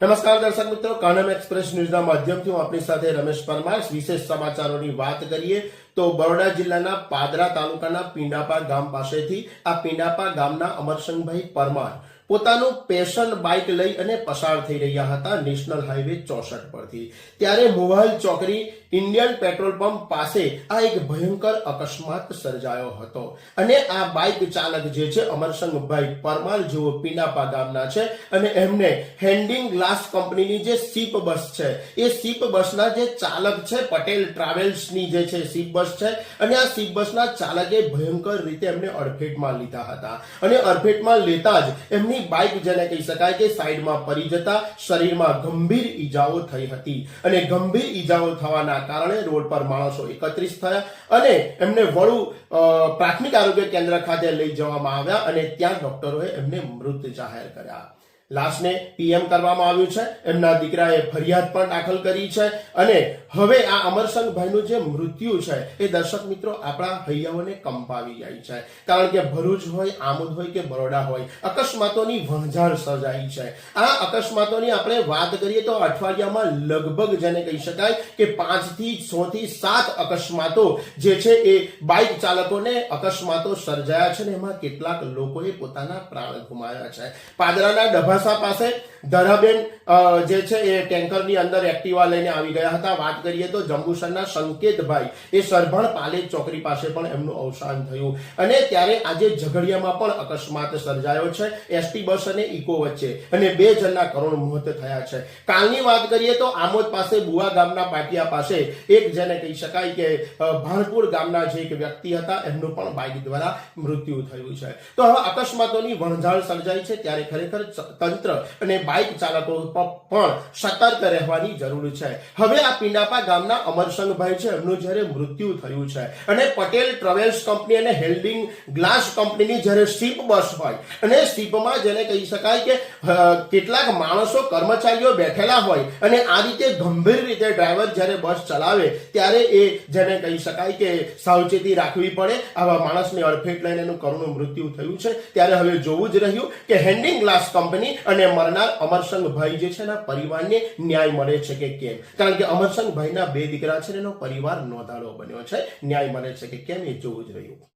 નમસ્કાર દર્શક મિત્રો, કાનમ એક્સપ્રેસ ન્યૂઝના માધ્યમથી હું આપણી સાથે રમેશ પરમાર. વિશેષ સમાચારોની વાત કરીએ તો બરોડા જિલ્લાના પાદરા તાલુકાના પિંડાપા ગામ પાસેથી આ પિંડાપા ગામના અમરસંગભાઈ પરમાર પોતાનું પેશન બાઇક લઈ અને પસાર થઈ રહ્યા હતા નેશનલ હાઈવે ચોસઠ પરથી. ત્યારે મોબાઈલ ચોકડી ઇન્ડિયન પેટ્રોલ પંપ પાસે આ એક ભયંકર અકસ્માત સર્જાયો હતો. અને આ બાઇક ચાલક જે છે અમરસંગભાઈ પરમાર જેઓ પીનાપા ગામના છે અને એમને હેન્ડિંગ ગ્લાસ કંપનીની જે સીપ બસ છે, એ સીપ બસના જે ચાલક છે, પટેલ ટ્રાવેલ્સની જે છે, સીપ બસ છે, અને આ સીપ બસના ચાલકે ભયંકર રીતે એમને અડફેટમાં લીધા હતા. અને અડફેટમાં લેતા જ એમની બાઇક જેને કહી શકાય કે સાઈડમાં પડી જતા શરીરમાં ગંભીર ઈજાઓ થઈ હતી. અને ગંભીર ઈજાઓ થવાના કારણે રોડ પર માણસો એકત્રિત થયા અને એમને વડુ પ્રાથમિક આરોગ્ય કેન્દ્ર ખાતે લઈ જવામાં આવ્યા અને ત્યાં ડોક્ટરોએ એમને મૃત જાહેર કર્યા. લાશને પીએમ કરવામાં આવ્યું છે. એમના દીકરાએ ફરિયાદ પણ દાખલ કરી છે. અને હવે આ અમરસંગભાઈનું જે મૃત્યુ છે, એ દર્શક મિત્રો આપણા હૈયાઓને કંપાવી જાય છે. કારણ કે ભરૂચ હોય, આમોદ હોય કે બરોડા હોય, અકસ્માતોની વણઝાર સર્જાઈ છે. આ અકસ્માતોની આપણે વાત કરીએ તો અઠવાડિયામાં લગભગ જેને કહી શકાય કે પાંચથી સાત અકસ્માતો જે છે એ બાઇક ચાલકોને અકસ્માતો સર્જાયા છે ને એમાં કેટલાક લોકોએ પોતાના પ્રાણ ગુમાવ્યા છે. પાદરાના ડભાસા પાસે ધરાબેન જે છે એ ટેન્કરની અંદર એક્ટિવા લઈને આવી ગયા હતા. વાત કરીએ તો જંબુસરના સંકેતભાઈ, એ સરભણ પાલેજ ચોકડી પાસે પણ એમનું અવસાન થયું. અને ત્યારે આજે ઝઘડિયામાં પણ અકસ્માત સર્જાયો છે. એસટી બસ અને ઇકો વચ્ચે. અને બે જણના કરોડ મોત થયા છે. કાલની વાત કરીએ તો આમોદ પાસે બુવા ગામના પાટિયા પાસે એક જેને કહી શકાય કે ભાણપુર ગામના જે એક વ્યક્તિ હતા, એમનું પણ બાઇક દ્વારા મૃત્યુ થયું છે. તો હવે અકસ્માતોની વણઝાળ સર્જાઈ છે. ત્યારે ખરેખર તંત્ર અને બાઇક ચાલકો પણ સતર્ક રહેવાની જરૂર છે. હવે આ પિંડાપા ગામના અમરસંગભાઈ છે. એમનું જ્યારે મૃત્યુ થયું છે અને પટેલ ટ્રાવેલ્સ કંપની અને હેલ્ડિંગ ગ્લાસ કંપનીની જ્યારે સીપ બસ હોય અને સીપમાં જેને કહી શકાય કે કેટલાક માણસો કર્મચારીઓ બેઠેલા હોય અને આ રીતે ગંભીર રીતે ડ્રાઈવર જ્યારે બસ ચલાવે ત્યારે એ જેને કહી શકાય કે સાવચેતી રાખવી પડે આવા માણસની અડફેટ લઈને એનું કરુણ મૃત્યુ થયું છે. ત્યારે હવે જોવું જ રહ્યું કે હેન્ડિંગ ગ્લાસ કંપની અને મરનાર અમરસંગભાઈ જે છે ને, પરિવારને ન્યાય મળે છે કે કેમ? કારણ કે અમરસંગભાઈના બે દીકરા છે એનો પરિવાર નોંધાળો બન્યો છે. ન્યાય મળે છે કે કેમ એ જોવું જ રહ્યું.